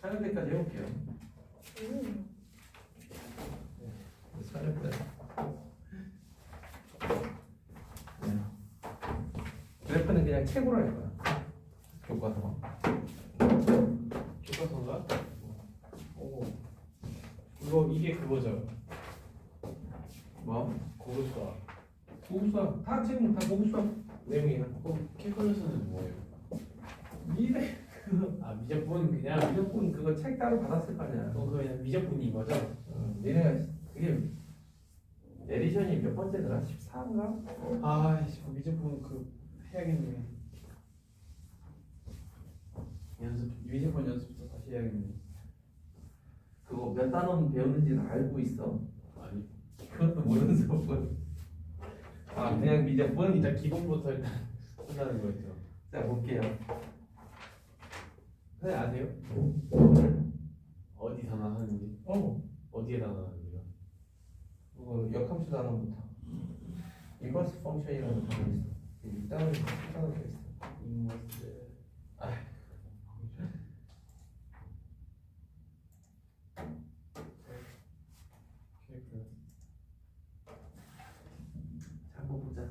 하는 데까지 해볼게요. 음. 네. 그래프는 그냥 책으로 할 거야. 교과서. 교과서인가? 오. 이거 이게 그거죠. 뭐? 고급사. 고급수학. 다 책은 다 고급수학 내용이야. 그 캘큘러스는 뭐예요? 미래 아 미적분 그냥 무조건 따로 받았을 거 아니야. 어, 그냥 미적분인 거죠? 어, 니네가 그게 에디션이 몇 번째더라? 14인가? 아이씨 그 미적분 그 해야겠네. 연습 미적분 연습부터 다시 해야겠네. 그거 몇 단원 배우는지는 알고 있어. 아니 그것도 모르는 수업은. 아 그냥 미적분. 일단 기본부터 일단 한다는 거죠. 자 볼게요. 선생님 아세요? 어디 단어 하는지 어. 어디에 단어 하는지요? 그거 역함수 단원부터. 인버스 펑션이라는 단어 있어. 일단은 단어 돼 있어. 인버스 캘큘러스 자, 한번 보자.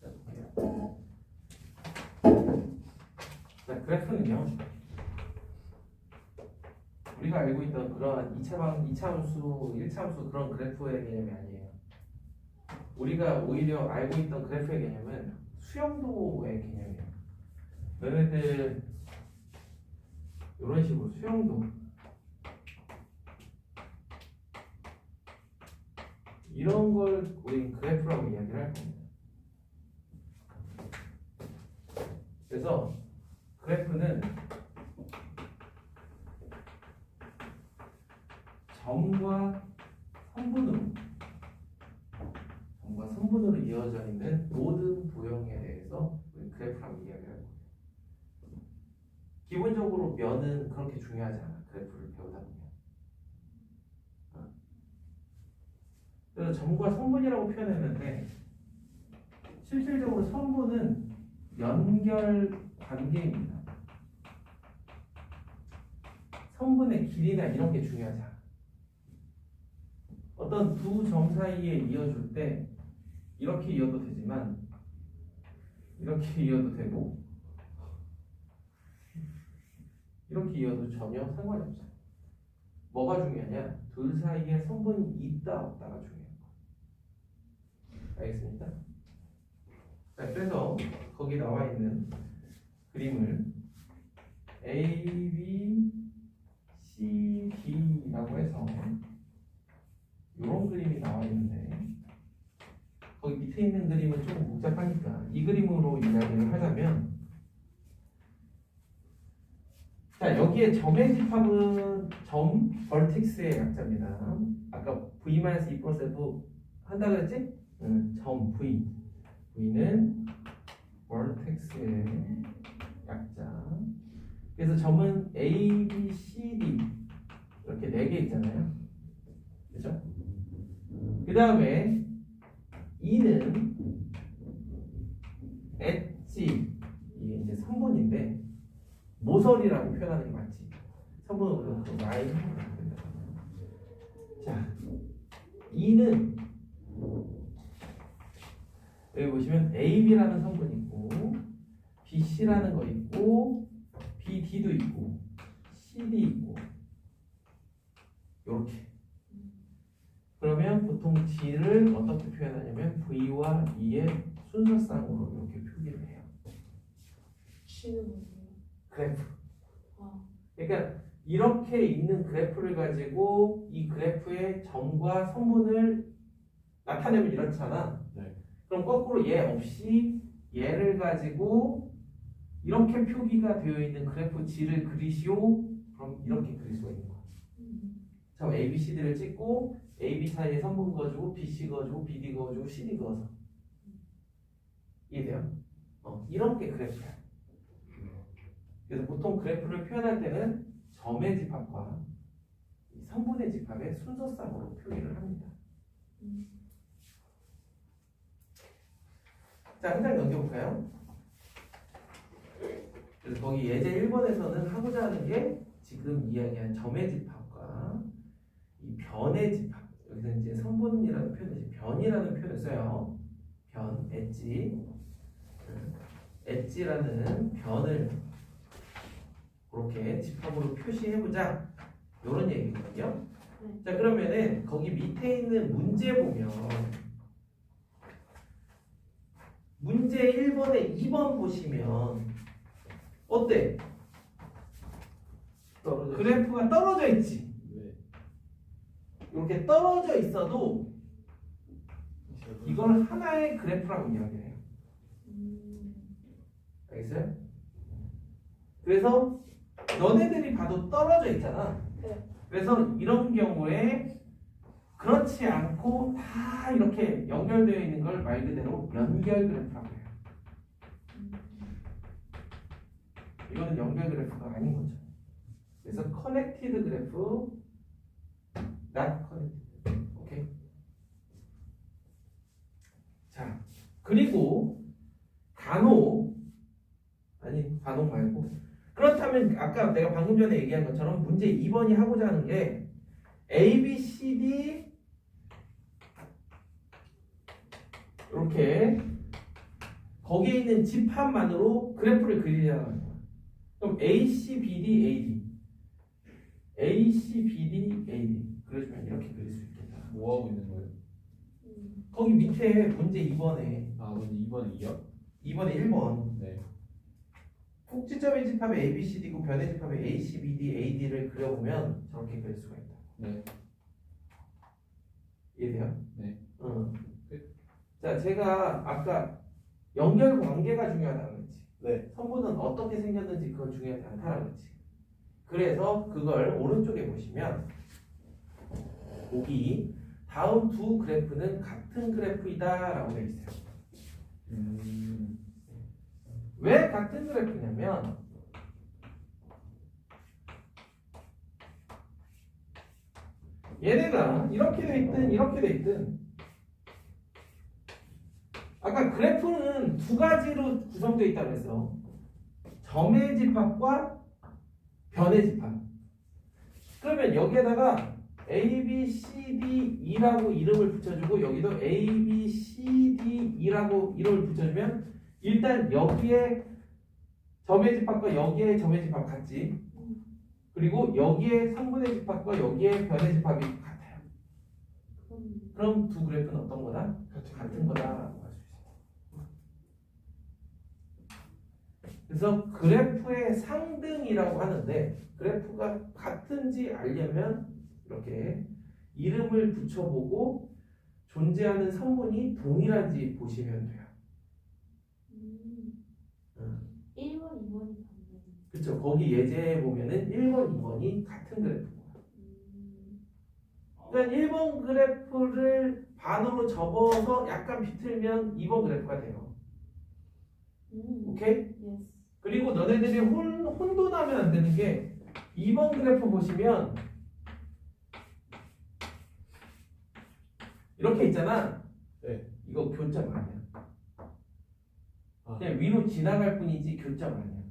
자, 볼게요. 자, 그래프는요. 우리가 알고 있던 그러한 2차 방, 2차 함수, 1차 함수 그런 그래프의 개념이 아니에요. 우리가 오히려 알고 있던 그래프의 개념은 수영도의 개념이에요. 너네들 이런 식으로 수영도 이런 걸 우리 그래프라고 이야기를 할 겁니다. 그래서 그래프는 점과 선분으로 점과 선분으로 이어져 있는 모든 도형에 대해서 그래프라고 이야기를 할 겁니다. 기본적으로 면은 그렇게 중요하지 않아 그래프를 배우다 보면. 그래서 점과 선분이라고 표현했는데 실질적으로 선분은 연결 관계입니다. 선분의 길이나 이런 게 중요하지 않아. 어떤 두 점 사이에 이어줄 때 이렇게 이어도 되지만 이렇게 이어도 되고 이렇게 이어도 전혀 상관이 없어요. 뭐가 중요하냐? 둘 사이에 성분이 있다 없다가 중요해요. 알겠습니까? 자, 그래서 거기 나와 있는 그림을 A, B, C, D라고 해서 이런 그림이 나와 있는데 거기 밑에 있는 그림은 조금 복잡하니까 이 그림으로 이야기를 하자면 자 여기에 점의 집합은 점 벌틱스의 약자입니다. 아까 v-2 플러스 f 한다 그랬지? 응, 점 v v는 벌텍스의 약자. 그래서 점은 a, b, c, d 이렇게 네 개 있잖아요. 그죠? 그 다음에 e는 엣지 이게 이제 선분인데 모서리라고 표현하는 게 맞지. 선분으로 그 라인 자, e는 여기 보시면 AB라는 성분이 BC라는 거 있고 BD도 있고 CD 있고 요렇게 그러면 보통 G를 어떻게 표현하냐면 V와 E의 순서상으로 이렇게 표기를 해요? 그래프 아, 그러니까 이렇게 있는 그래프를 가지고 이 그래프의 점과 선분을 나타내면 이렇잖아. 네. 그럼 거꾸로 얘 없이 얘를 가지고 이렇게 표기가 되어 있는 그래프 G를 그리시오. 그럼 이렇게 그릴 수가 있는 거야. 음. 자, A, B, C, D를 찍고 A, B 사이에 선분 그어주고 B, C 그어주고 B, D 그어주고 C, D 그어서 이해돼요? 어, 이런 게 그래프야. 그래서 보통 그래프를 표현할 때는 점의 집합과 이 성분의 집합의 순서상으로 표기를 합니다. 음. 자, 한 장 넘겨볼까요? 그래서 거기 예제 1번에서는 하고자 하는 게 지금 이야기한 점의 집합과 이 변의 집합. 여기서 이제 성분이라는 표현이지 변이라는 표현을 써요. 변, 엣지. 엣지라는 변을 그렇게 집합으로 표시해보자. 이런 얘기거든요. 네. 자, 그러면은 거기 밑에 있는 문제 보면 문제 1번에 2번 보시면 어때? 떨어져. 그래프가 떨어져 있지. 네. 이렇게 떨어져 있어도 이걸 하나의 그래프라고 이야기해요. 음. 알겠어요? 그래서 너네들이 봐도 떨어져 있잖아. 네. 그래서 이런 경우에 그렇지 않고 다 이렇게 연결되어 있는 걸 말 그대로 연결 그래프라고 이거는 연결 그래프가 아닌 거죠. 그래서 커넥티드 그래프, not connected. 오케이. 자, 그리고 간혹 아니 간혹 말고 그렇다면 아까 내가 방금 전에 얘기한 것처럼 문제 2번이 하고자 하는 게 A, B, C, D 이렇게 거기에 있는 집합만으로 그래프를 그리자는. 그럼 A, C, B, D, A, D A, C, B, D, A, D 그래주면 이렇게 그릴 수 있겠다. 뭐 하고 있는 거예요? 음. 거기 밑에 문제 2번에 아, 근데 2번 2요? 2번에 1번 네. 꼭지점의 집합의 A, B, C, D고 변의 집합의 A, C, B, D, A, D를 그려보면 저렇게 그릴 수가 있다. 네. 이해돼요? 네. 응. 끝. 자, 제가 아까 연결 관계가 중요하다고 네. 성분은 어떻게 생겼는지 그건 중요하지 않다라고 그랬지. 그래서 그걸 오른쪽에 보시면 보기 다음 두 그래프는 같은 그래프이다 라고 되어 있어요. 음. 왜 같은 그래프냐면 얘네가 이렇게 돼 있든 이렇게 돼 있든 아까 그래프는 두 가지로 구성되어 있다고 했어 점의 집합과 변의 집합 그러면 여기에다가 A, B, C, D, E라고 이름을 붙여주고 여기도 A, B, C, D, E라고 이름을 붙여주면 일단 여기에 점의 집합과 여기에 점의 집합 같지. 그리고 여기에 상분의 집합과 여기에 변의 집합이 같아요. 그럼 두 그래프는 어떤 거다? 같은 거다라고 할 수 있어요. 그래서 그래프의 상등이라고 하는데 그래프가 같은지 알려면 이렇게 이름을 붙여보고 존재하는 성분이 동일한지 보시면 돼요. 음. 음. 1번, 2번이 같네. 그렇죠. 거기 예제에 보면은 1번, 2번이 같은 그래프고요. 음. 그러니까 1번 그래프를 반으로 접어서 약간 비틀면 2번 그래프가 돼요. 음. 오케이? 예스. 그리고 너네들이 혼, 혼돈하면 안 되는 게 2번 그래프 보시면 이렇게 있잖아. 네. 이거 교점 아니야. 아. 그냥 위로 지나갈 뿐이지 교점 아니야.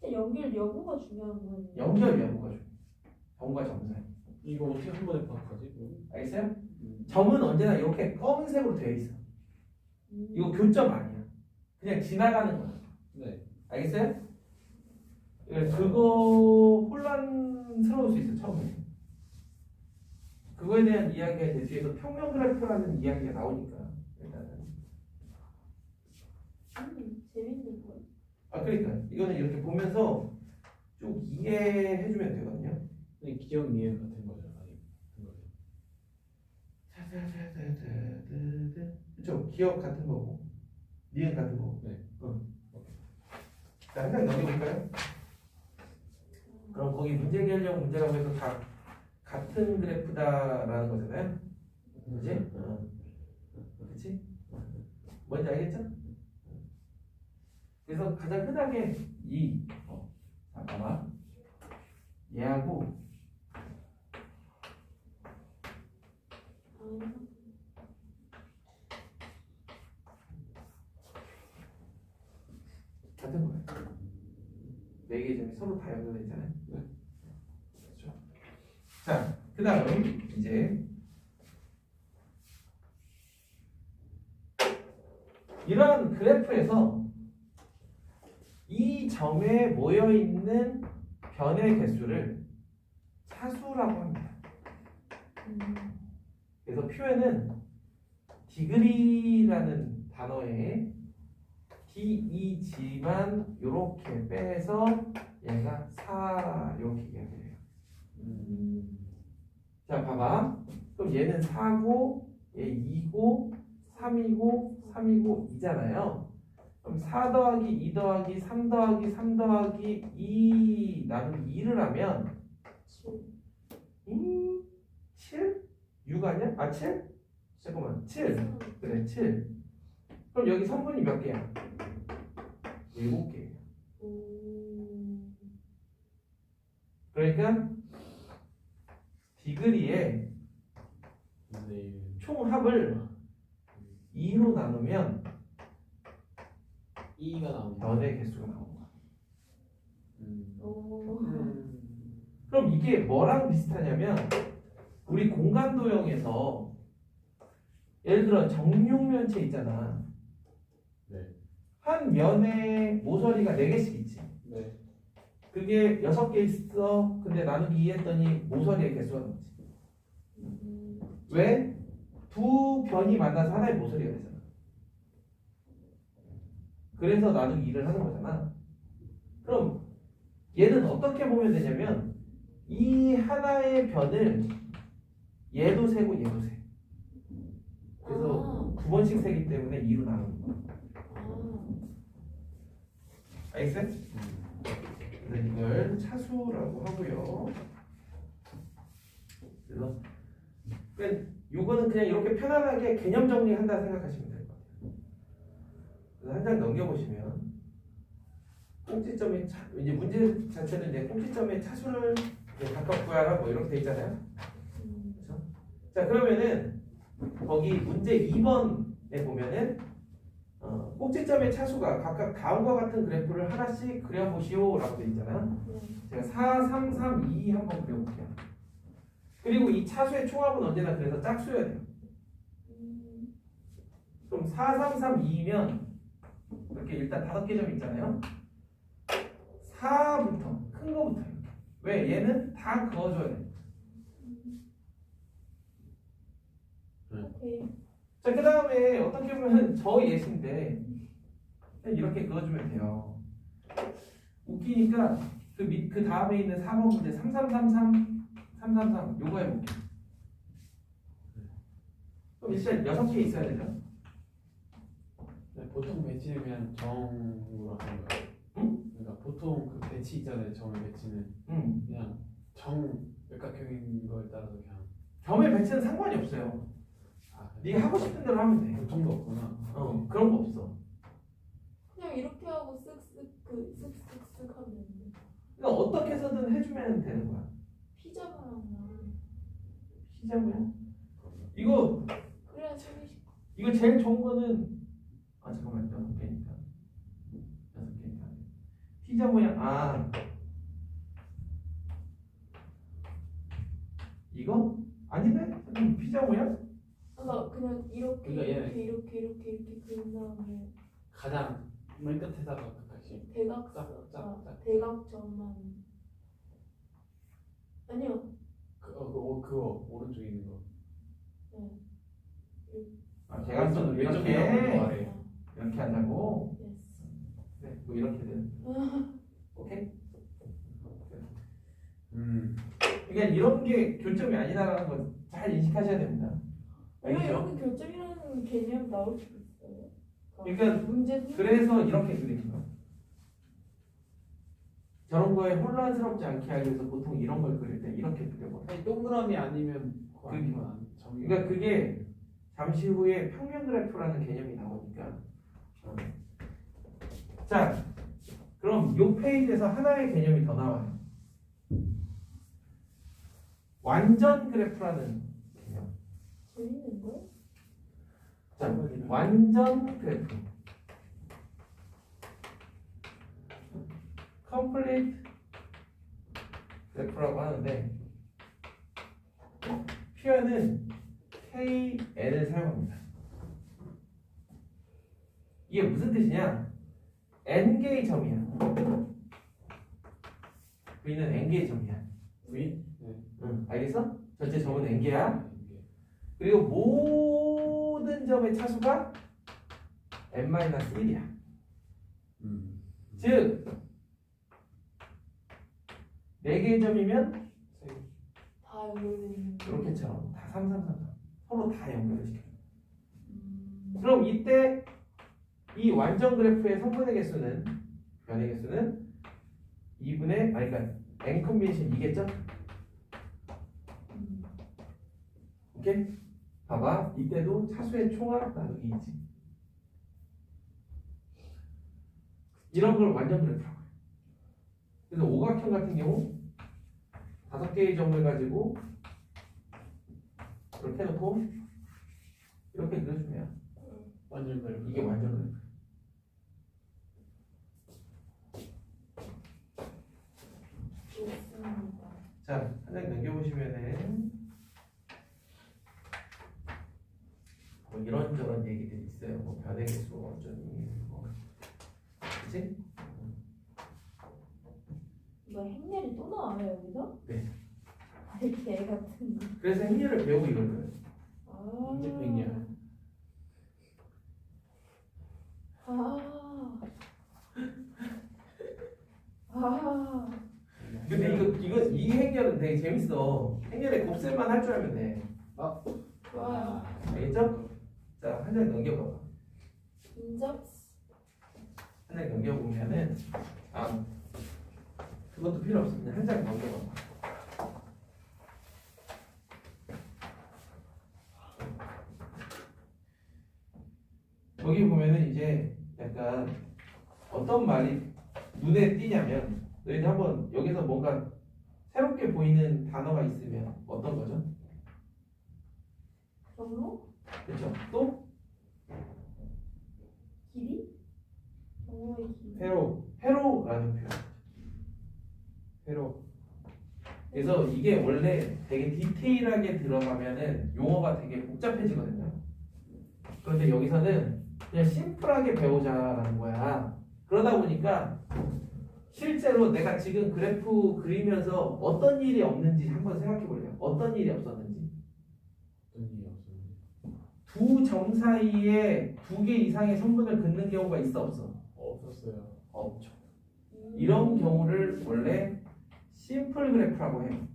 진짜 연결 여부가 중요한 거예요. 연결 여부가 좀 점과 점 사이. 이거 어떻게 한 번에 파악하지? 알겠어요? 음. 점은 언제나 이렇게 검은색으로 되어 있어. 음. 이거 교점 아니야. 그냥 지나가는 거야. 네. 알겠어요? 예, 그거 혼란스러울 수 있어 처음에. 그거에 대한 이야기가 이제 뒤에서 평면 그래프라는 이야기가 나오니까 일단은. 음. 재밌는 거. 아 그러니까 이거는 이렇게 보면서 쭉 이해해주면 되거든요. 근데 기억 니은 같은 거죠? 아니. 그런 거죠. 그렇죠. 기억 같은 거고, 니은 같은 거고. 네. 응. 자, 한장 넘겨볼까요? 그럼 거기 문제 해결형 문제라고 해서 다 같은 그래프다라는 거잖아요. 그지? 어. 그치? 뭔지 알겠죠? 그래서 가장 흔하게 이, 어, 자, 봐봐. 얘하고 아. 같은 거예요. 네 개의 점이 서로 다 연결돼 있잖아요. 네. 그렇죠. 자, 그다음 이제 이러한 그래프에서 이 점에 모여 있는 변의 개수를 차수라고 합니다. 음. 그래서 표현은 디그리라는 단어에 DEG만 이렇게 빼서 얘가 4 이렇게 얘기해요. 음. 자, 봐봐. 그럼 얘는 4고, 얘 2고, 3이고, 3이고, 2잖아요. 그럼 4 더하기 2 더하기 3 더하기 3 더하기 2 나누기 2를 하면 2, 7? 6 아니야? 아, 7? 잠깐만, 7. 그래, 7. 그럼 여기 성분이 몇 개야? 7개. 음. 그러니까 디그리의 근데 총합을 2로 나누면 2가 나오는 변의 개수가 나오는 거야. 음. 오. 음. 그럼 이게 뭐랑 비슷하냐면 우리 공간 도형에서 예를 들어 정육면체 있잖아. 네. 한 면에 모서리가 4개씩 있지. 네. 그게 6개 있어. 근데 나누기 2 했더니 모서리의 개수가 나오지. 음. 왜? 두 변이 만나서 하나의 모서리가 되잖아. 그래서 나누기 2를 하는 거잖아. 그럼 얘는 어떻게 보면 되냐면 이 하나의 변을 얘도 세고 얘도 세. 그래서 두 번씩 세기 때문에 2로 나누는 거야. 아. 알겠어요? 음. 그래서 이걸 차수라고 하고요. 그래서 그냥 요거는 그냥 이렇게 편안하게 개념 정리한다 생각하시면 될 것 같아요. 그래서 한 장 넘겨보시면 꼭지점의 차, 이제 문제 자체는 이제 꼭지점의 차수를 각각 구하라 뭐 이렇게 돼 있잖아요. 음. 그렇죠? 자 그러면은 거기 문제 2번에 보면은 어, 꼭지점의 차수가 각각 다음과 같은 그래프를 하나씩 그려보시오 라고 돼 있잖아요. 네. 제가 4, 3, 3, 2 한번 그려볼게요. 그리고 이 차수의 총합은 언제나 그래서 짝수여야 돼요. 음. 그럼 4, 3, 3, 2면 이렇게 일단 다섯 개 점 있잖아요. 4부터 큰 거부터 이렇게. 왜? 얘는 다 그어줘야 돼. 오케이. 자, 그 다음에 어떻게 보면 저 예시인데 이렇게 그어주면 돼요. 웃기니까 그 밑, 그 다음에 있는 4번 문제 3333, 333 요거 해볼게요. 그럼 일단 6개 있어야 되죠? 네, 보통 배치는 그냥 정으로 하는 거예요. 응? 그러니까 보통 그 배치 있잖아요. 정의 배치는 응. 그냥 정 몇각형인 거에 따라서 그냥 점의 배치는 상관이 없어요. 아, 네가 하고 싶은 대로 하면 돼. 보통도 없구나. 어, 그런 거 없어. 그냥 이렇게 하고 쓱쓱 그 쓱쓱쓱 하면 되는데. 그러니까 어떻게 해서든 해주면 되는 거야. 피자 바랑나. 피자 뭐야? 이거 그래야 소리시. 이거 제일 좋은 거는 아 잠깐만 여섯 개니까 여섯 개니까 피자 모양 아 이거 아니네 잠깐 피자 모양 그러니까 그냥 이렇게 그러니까 얘- 이렇게 이렇게 이렇게 이렇게 그린 다음에 가장 맨 끝에다가 각각씩 대각 짝, 짝, 아, 짝. 대각점만. 아니요. 그, 어, 그거, 그거 오른쪽에 있는 거. 네. 아 대각선을 왼쪽 이렇게. 아, 이렇게 하자고 예스. 네, 뭐 이렇게든 오케이 음. 그러니까 이런 게 교점이 아니다라는 걸 잘 인식하셔야 됩니다 왜 알겠죠? 결정이라는 개념 나올 수 있어요? 그러니까 문제는 그래서 이렇게 그리는 거야. 저런 거에 혼란스럽지 않게 하기 위해서 보통 이런 걸 그릴 때 이렇게 그려봐. 아니 동그라미 아니면 그- 아니면 정이. 그러니까 그게 잠시 후에 평면 그래프라는 개념이 나오니까. 어. 자, 그럼 요 페이지에서 하나의 개념이 더 나와요. 완전 그래프라는. 재밌는? 자, 완전 그래프. complete 그래프라고 하는데 표현은 KN을 사용합니다. 이게 무슨 뜻이냐? n 개의 점이야. V는 n 개의 점이야. V? 응, 알겠어? 전체 점은 n 개야. 그리고 모든 점의 차수가 n-1이야. 음. 즉, 4개의 점이면 다 연결되는 이렇게처럼 다 3, 3, 3, 3. 서로 다 연결을 시켜. 음. 그럼 이때 이 완전 그래프의 성분의 개수는 변의 개수는 2분의 아니 그러니까 n 컨비네이션 2겠죠? 음. 오케이? 봐봐. 이때도 차수의 총합 나누기 2지. 이런 걸 완전 그래프라고 해요. 그래서 오각형 같은 경우 다섯 개의 점을 가지고 이렇게 해놓고 이렇게 그려주면 완전 그래프. 이게 완전 그래프 좋습니다. 자, 한장 넘겨보시면은 뭐 이런저런 얘기들이 있어요. 뭐 변의 개수 어쩌니 뭐 그치? 이거 행렬이 또 나와요 여기서? 네. 아이 개 같은. 거. 그래서 행렬을 배우고 이걸. 아. 이제 행렬. 아. 아. 근데 이거 이거 이 행렬은 되게 재밌어. 행렬에 곱셈만 할 줄 알면 돼. 좋아요. 알겠죠? 자, 한 장 넘겨봐봐. 인접. 한장 넘겨보면은 아 그것도 필요 없습니다. 한 장 넘겨봐봐. 여기 보면은 이제 약간 어떤 말이 눈에 띄냐면 너희들 한번 여기서 뭔가 새롭게 보이는 단어가 있으면 어떤 거죠? 경로? 그렇죠? 또 길이? 경로의 길이. 회로 회로라는 표현. 회로. 그래서 이게 원래 되게 디테일하게 들어가면은 용어가 되게 복잡해지거든요. 그런데 여기서는 그냥 심플하게 배우자라는 거야. 그러다 보니까 실제로 내가 지금 그래프 그리면서 어떤 일이 없는지 한번 생각해 볼래요. 어떤 일이 없었는지. 점 사이에 두 개 이상의 성분을 긋는 경우가 있어 없어? 없었어요. 없죠. 음. 이런 경우를 원래 심플 그래프라고 해요.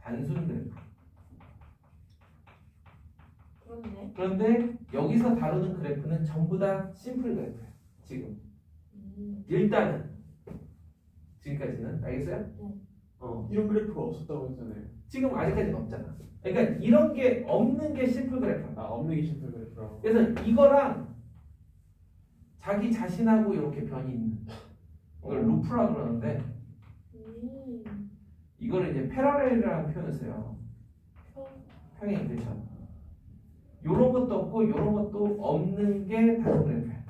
단순 그래프. 그렇네. 그런데 여기서 다루는 그래프는 전부 다 심플 그래프예요. 지금 음. 일단은 지금까지는 알겠어요? 네. 어 이런 그래프가 없었다고 했잖아요. 지금 아직까지는 없잖아. 그러니까 이런 게 없는 게 심플 그래프야. 아 없는 게 심플 그래프라고. 그래서 이거랑 자기 자신하고 이렇게 변이 있는 이걸 루프라 그러는데 음. 이거를 이제 패러렐이라는 표현을 써요. 평. 평행 일대천. 요런 것도 없고 요런 것도 없는 게 단순 그래프야.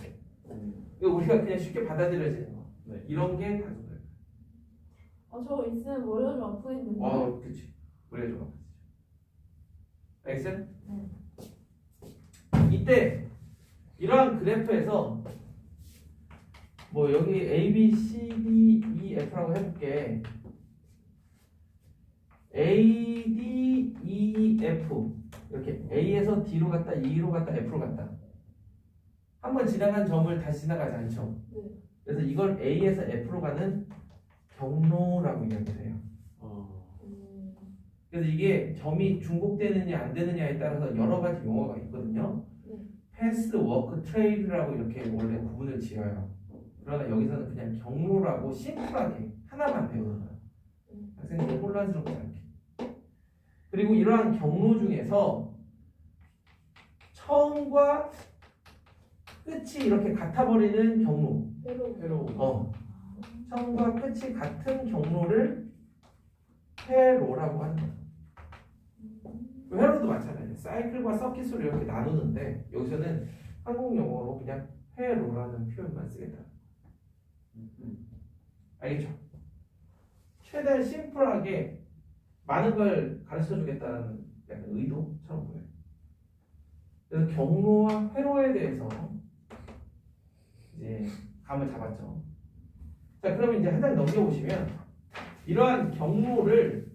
음. 이거 우리가 그냥 쉽게 받아들여지는 거. 네. 이런 게 단순 그래프. 아 저거 있으면 머리가 좀 아프겠는데. 와, 그치. 우리가 좀 아프지. 알겠어요? 네. 이때 이러한 그래프에서 뭐 여기 A, B, C, D, E, F라고 해볼게. A, D, E, F 이렇게 A에서 D로 갔다 E로 갔다 F로 갔다. 한 번 지나간 점을 다시 지나가지 않죠. 네. 그래서 이걸 A에서 F로 가는 경로라고 이야기를 해요. 그래서 이게 점이 중복되느냐 안 되느냐에 따라서 여러 가지 용어가 있거든요. 네. 패스, 워크, 트레일이라고 이렇게 원래 구분을 지어요. 그러나 여기서는 그냥 경로라고 심플하게 하나만 배우는 거예요. 음. 학생들이 혼란스럽지 않게. 그리고 이러한 경로 중에서 처음과 끝이 이렇게 같아버리는 경로. 회로. 어, 아. 처음과 끝이 같은 경로를 회로라고 하는 거예요. 음. 회로도 마찬가지예요. 사이클과 서킷으로 이렇게 나누는데 여기서는 한국 용어로 그냥 회로라는 표현만 쓰겠다. 음. 알겠죠? 최대한 심플하게 많은 걸 가르쳐 주겠다는 약간 의도처럼 보여요. 그래서 경로와 회로에 대해서 이제 감을 잡았죠. 자, 그러면 이제 한 장 넘겨보시면 이러한 경로를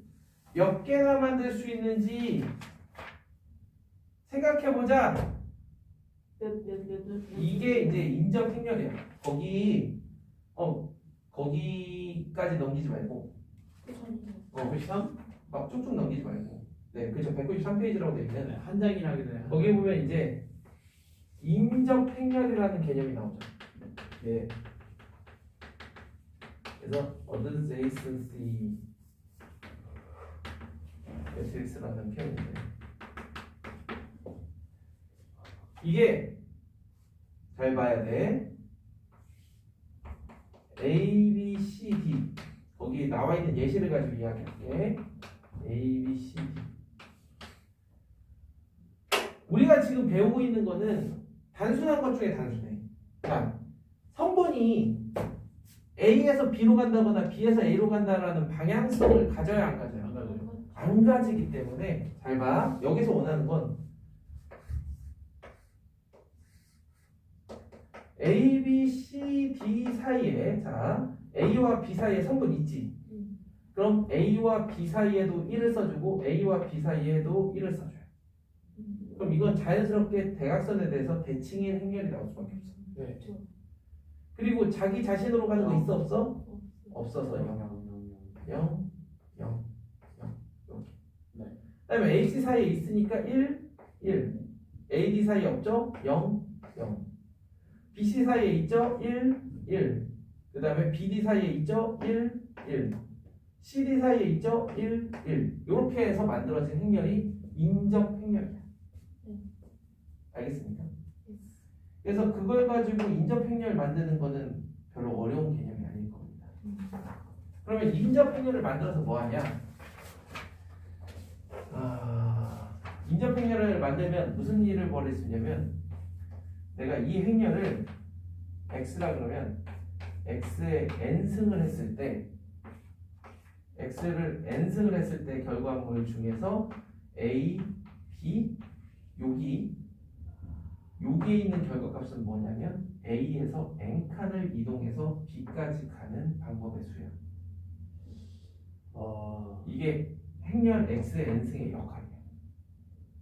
몇 개나 만들 수 있는지 생각해보자. 이게 이제 인적 행렬이야. 거기 어 거기까지 넘기지 말고 어 93? 막 쭉쭉 넘기지 말고 네 그렇죠 193페이지라고 돼 있는 네, 한 장이라기 때문에 거기 보면 이제 인적 행렬이라는 개념이 나오죠. 예. 그래서 adjacency 매트릭스라는 표현인데 이게 잘 봐야 돼. A, B, C, D 거기 나와 있는 예시를 가지고 이야기할게. A, B, C, D 우리가 지금 배우고 있는 거는 단순한 것 중에 단순해. 자, 성분이 A에서 B로 간다거나 B에서 A로 간다라는 방향성을 가져야? 안 가져요. 안 가지기 때문에 잘 봐. 여기서 원하는 건 A, B, C, D 사이에 자 A와 B 사이에 성분 있지. 음. 그럼 A와 B 사이에도 1을 써주고 A와 B 사이에도 1을 써줘요. 그럼 이건 자연스럽게 대각선에 대해서 대칭인 행렬이 나올 수밖에 없어. 네. 그리고 자기 자신으로 가는 거 있어 없어? 없어서 0, 0, 0, 0. 0, 0, 0 이렇게. 네. 그다음에 AC 사이에 있으니까 1, 1. AD 사이에 없죠? 0, 0. BC 사이에 있죠? 1, 1. 그 다음에 BD 사이에 있죠? 1, 1. CD 사이에 있죠? 1, 1. 이렇게 해서 만들어진 행렬이 인적 행렬이야. 알겠습니까? 그래서 그걸 가지고 인접 행렬 만드는 거는 별로 어려운 개념이 아닐 겁니다. 그러면 인접 행렬을 만들어서 뭐 하냐? 아, 인접 행렬을 만들면 무슨 일을 벌일 수 있냐면 내가 이 행렬을 x라 그러면 x에 n승을 했을 때 x를 n승을 했을 때 결과물 중에서 a, b 여기 여기에 있는 결과값은 뭐냐면 A에서 N칸을 이동해서 B까지 가는 방법의 수야. 아, 이게 행렬 X의 N승의 역할이야.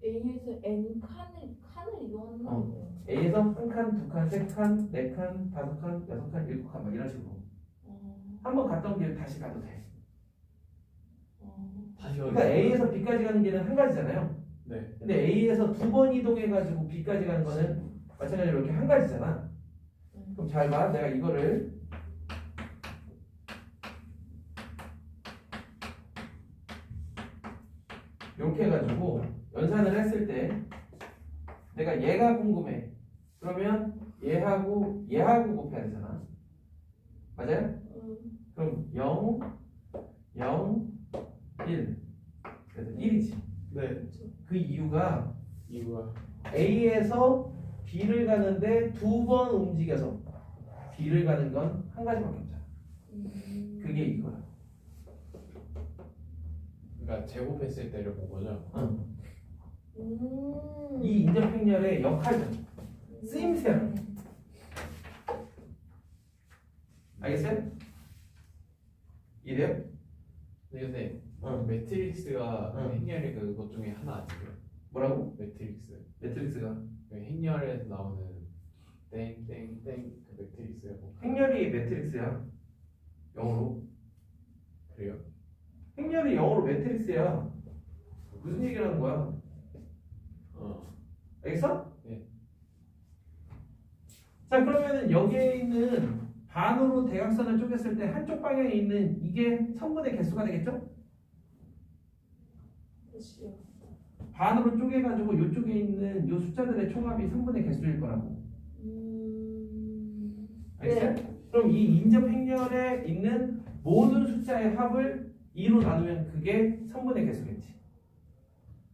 A에서 N 칸을 칸을 이용하는 거 어. A에서 한 칸, 두 칸, 세 칸, 네 칸, 다섯 칸, 여섯 칸, 일곱 칸 막 이런 식으로 어. 한번 갔던 길 다시 가도 돼. 어. 다시 그러니까 A에서 B까지 가는 길은 한 가지잖아요. 네. 근데 A에서 두 번 이동해가지고 B까지 가는 거는 마찬가지로 이렇게 한 가지잖아. 그럼 잘 봐. 내가 이거를 이렇게 해가지고 연산을 했을 때 내가 얘가 궁금해. 그러면 얘하고 얘하고 곱해야 되잖아. 맞아요? 음. 그럼 0, 0, 1. 그래서 1이지. 네. 그 이유가 이거야. A에서 B를 가는데 두 번 움직여서 B를 가는 건 한 가지밖에 없잖아. 음. 그게 이거야. 그러니까 제곱했을 때를 본 거죠. 응. 음. 이 인접행렬의 역할이야. 쓰임새야. 알겠어요? 이래요? 네, 근데 응. 매트릭스가 응. 행렬의 그것 중에 하나 아니에요? 뭐라고? 매트릭스. 매트릭스가 그 행렬에서 나오는 땡땡땡 그 매트릭스가 뭐 행렬이 매트릭스야. 영어로. 그래요? 행렬이 영어로 매트릭스야. 무슨 얘기를 하는 거야? 어. 알겠어? 네. 자 그러면은 여기에 있는 반으로 대각선을 쪼갰을 때 한쪽 방향에 있는 이게 성분의 개수가 되겠죠? 반으로 쪼개가지고 이쪽에 있는 이 숫자들의 총합이 성분의 개수일 거라고. 음. 알겠어요? 그럼 이 인접 행렬에 있는 모든 숫자의 합을 2로 나누면 그게 성분의 개수겠지.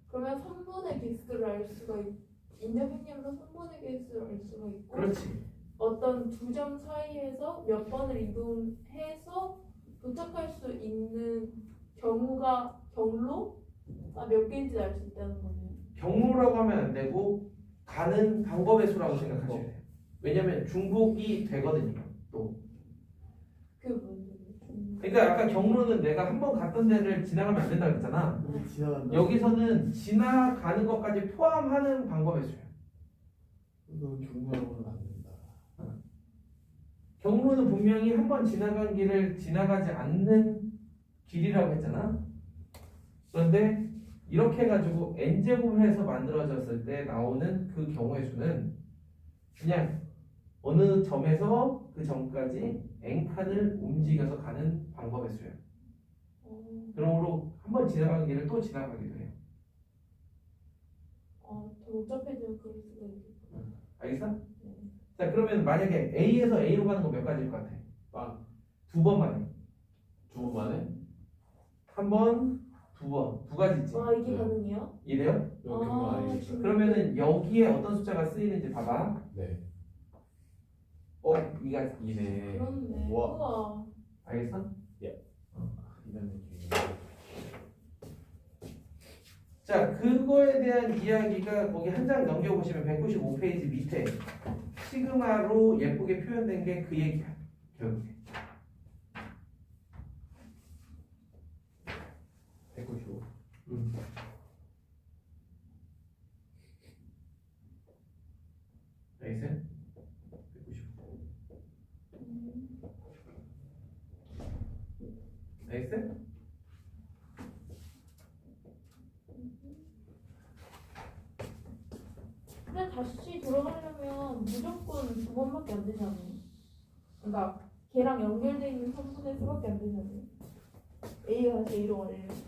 그러면 3분의 개수를 알 수가 있. 인접 행렬로 3분의 개수를 알 수가 있고. 그렇지. 어떤 두 점 사이에서 몇 번을 이동해서 도착할 수 있는 경우가 경로가 몇 개인지 알 수 있다는 거네요. 경로라고 하면 안 되고 가는 방법의 수라고 생각하셔야 돼요. 왜냐면 중복이 되거든요. 또. 그게 뭔지. 그러니까 아까 경로는 내가 한 번 갔던 데를 지나가면 안 된다 그랬잖아. 여기 지나간다. 여기서는 지나가는 것까지 포함하는 방법의 수야. 이거 경로라고는 안 된다. 경로는 분명히 한 번 지나간 길을 지나가지 않는 길이라고 했잖아. 그런데 이렇게 해가지고 n제곱을 해서 만들어졌을 때 나오는 그 경우의 수는 그냥 어느 점에서 그 점까지 n칸을 움직여서 가는 방법의 수야. 어, 그러므로 한 번 지나간 길을 또 지나가기도 해요. 어, 더 복잡해지면 그럴 수가 있겠다. 알겠어? 네. 자 그러면 만약에 A에서 A로 가는 거 몇 가지일 것 같아? 빵. 두 번만 해. 두 번 만에? 한 번, 두 번, 두 가지지. 와 이게 네. 가능해요? 이래요? 여기 경로 아, 그러면은 여기에 어떤 숫자가 쓰이는지 봐봐. 네. 어, 이가 이네. 그렇네. 우와. 우와. 알겠어? 이런 느낌. 자, 그거에 대한 이야기가 거기 한 장 넘겨보시면 195페이지 밑에 시그마로 예쁘게 표현된 게 그 얘기야. 결국에. 195. 음. 알겠어요? 195. 알겠어요? 근데 다시 돌아가려면 무조건 두 번밖에 안 되잖아요. 그러니까 걔랑 연결돼 있는 선분의 수밖에 안 되잖아요. A가 다시 A로 가려면.